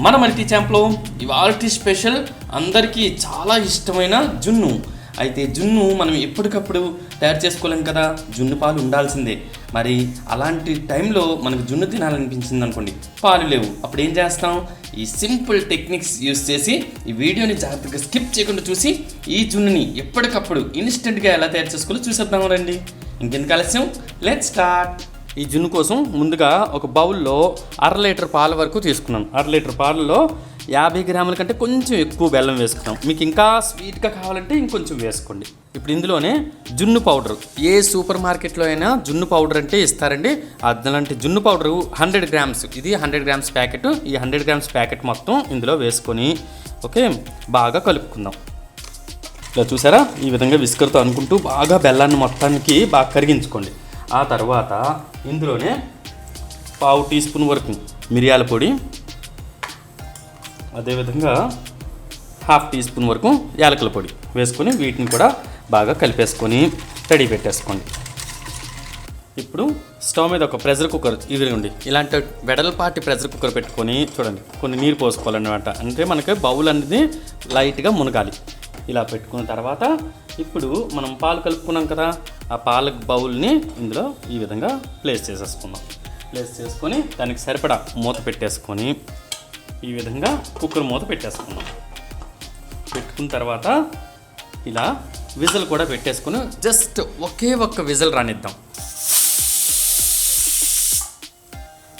మన మల్టీ ఛాంప్లో ఇవాళ స్పెషల్ అందరికీ చాలా ఇష్టమైన జున్ను. అయితే జున్ను మనం ఎప్పటికప్పుడు తయారు చేసుకోలేం కదా? జున్ను పాలు ఉండాల్సిందే. మరి అలాంటి టైంలో మనకు జున్ను తినాలనిపించింది అనుకోండి పాలు లేవు. అప్పుడు ఏం చేస్తాం? ఈ సింపుల్ టెక్నిక్స్ యూస్ చేసి ఈ వీడియోని జాగ్రత్తగా స్కిప్ చేయకుండా చూసి ఈ జున్నుని ఎప్పటికప్పుడు ఇన్స్టెంట్గా ఎలా తయారు చేసుకోవాలో చూసేద్దాం రండి. ఇంకెందుకు ఆలస్యం? లెట్ స్టార్ట్ ఈ జున్ను కోసం ముందుగా ఒక బౌల్లో అర లీటర్ పాల వరకు తీసుకున్నాం. అర లీటర్ పాలలో యాభై గ్రాముల కంటే కొంచెం ఎక్కువ బెల్లం వేసుకున్నాం. మీకు ఇంకా స్వీట్గా కావాలంటే ఇంకొంచెం వేసుకోండి. ఇప్పుడు ఇందులోనే జున్ను పౌడర్. ఏ సూపర్ మార్కెట్లో అయినా జున్ను పౌడర్ అంటే ఇస్తారండి. అలాంటి జున్ను పౌడరు హండ్రెడ్ గ్రామ్స్. ఇది హండ్రెడ్ గ్రామ్స్ ప్యాకెట్. ఈ హండ్రెడ్ గ్రామ్స్ ప్యాకెట్ మొత్తం ఇందులో వేసుకొని ఓకే బాగా కలుపుకుందాం. ఇలా చూసారా? ఈ విధంగా విస్కర్తో అనుకుంటూ బాగా బెల్లాన్ని మొత్తానికి బాగా కరిగించుకోండి. ఆ తర్వాత ఇందులోనే పావు టీ స్పూన్ వరకు మిరియాల పొడి అదేవిధంగా హాఫ్ టీ స్పూన్ వరకు యాలకుల పొడి వేసుకొని వీటిని కూడా బాగా కలిపేసుకొని రెడీ పెట్టేసుకోండి. ఇప్పుడు స్టవ్ మీద ఒక ప్రెషర్ కుక్కర్ ఇదిగోండి ఇలాంటి వెడల్పాటి ప్రెషర్ కుక్కర్ పెట్టుకొని చూడండి కొన్ని నీరు పోసుకోవాలన్నమాట. అంటే మనకి బౌల్ అనేది లైట్గా మునగాలి. ఇలా పెట్టుకున్న తర్వాత ఇప్పుడు మనం పాలు కలుపుకున్నాం కదా ఆ పాలకు బౌల్ని ఇందులో ఈ విధంగా ప్లేస్ చేసేసుకుందాం. ప్లేస్ చేసుకొని దానికి సరిపడా మూత పెట్టేసుకొని ఈ విధంగా కుక్కర్ మూత పెట్టేసుకుందాం. పెట్టుకున్న తర్వాత ఇలా విజిల్ కూడా పెట్టేసుకుని జస్ట్ ఒకే ఒక్క విజిల్ రానిద్దాం.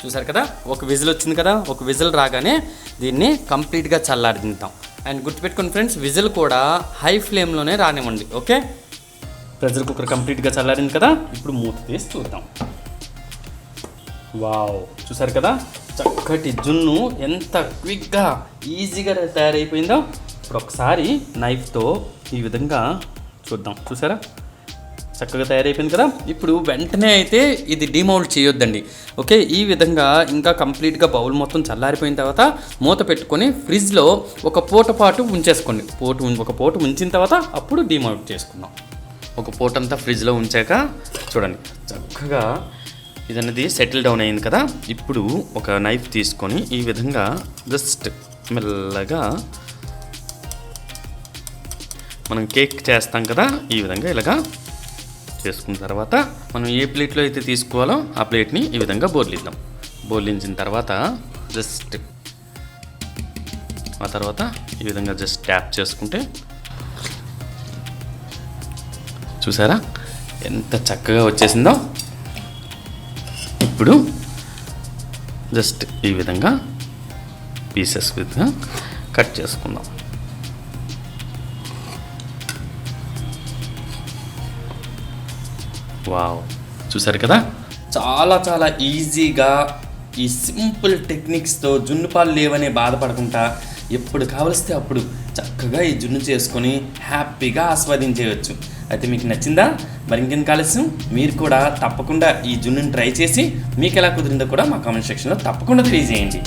చూసారు కదా? ఒక విజిల్ వచ్చింది కదా? ఒక విజిల్ రాగానే దీన్ని కంప్లీట్గా చల్లారిద్దాం. అండ్ గుర్తుపెట్టుకుని ఫ్రెండ్స్ విజిల్ కూడా హై ఫ్లేమ్లోనే రానివ్వండి ఓకే? ప్రెషర్ కుక్కర్ కంప్లీట్గా చల్లారింది కదా ఇప్పుడు మూత తీసి చూద్దాం. వావ్ చూసారు కదా? చక్కటి జున్ను ఎంత క్విక్గా ఈజీగా తయారైపోయిందో. ఇప్పుడు ఒకసారి నైఫ్తో ఈ విధంగా చూద్దాం చూసారా? చక్కగా తయారైపోయింది కదా? ఇప్పుడు వెంటనే అయితే ఇది డిమౌల్ట్ చేయొద్దండి. ఓకే? ఈ విధంగా ఇంకా కంప్లీట్గా బౌల్ మొత్తం చల్లారిపోయిన తర్వాత మూత పెట్టుకొని ఫ్రిడ్జ్లో ఒక పూట పాటు ఉంచేసుకోండి. పోటు ఒక పూట ఉంచిన తర్వాత అప్పుడు డిమౌల్ట్ చేసుకుందాం. ఒక పూట అంతా ఫ్రిడ్జ్లో ఉంచాక చూడండి. చక్కగా ఇదన్నది సెటిల్ డౌన్ అయింది కదా? ఇప్పుడు ఒక నైఫ్ తీసుకొని ఈ విధంగా జస్ట్ మెల్లగా మనం కేక్ చేస్తాం కదా? ఈ విధంగా ఇలాగా చేసుకున్న తర్వాత మనం ఏ ప్లేట్లో అయితే తీసుకోవాలో ఆ ప్లేట్ని ఈ విధంగా బోర్లిద్దాం. బోర్లించిన తర్వాత జస్ట్ ఆ తర్వాత ఈ విధంగా జస్ట్ ట్యాప్ చేసుకుంటే చూసారా? ఎంత చక్కగా వచ్చేసిందో? ఇప్పుడు జస్ట్ ఈ విధంగా పీసెస్ విధంగా కట్ చేసుకుందాం. వావ్ చూసారు కదా? చాలా చాలా ఈజీగా ఈ సింపుల్ టెక్నిక్స్తో జున్ను పాలు లేవనే బాధపడకుండా ఎప్పుడు కావలిస్తే అప్పుడు చక్కగా ఈ జున్ను చేసుకొని హ్యాపీగా ఆస్వాదించేయచ్చు. అయితే మీకు నచ్చిందా? మరి ఇంకేం కాలుష్యం? మీరు కూడా తప్పకుండా ఈ జున్నుని ట్రై చేసి మీకు ఎలా కుదిరిందో కూడా మా కామెంట్ సెక్షన్లో తప్పకుండా తెలియజేయండి.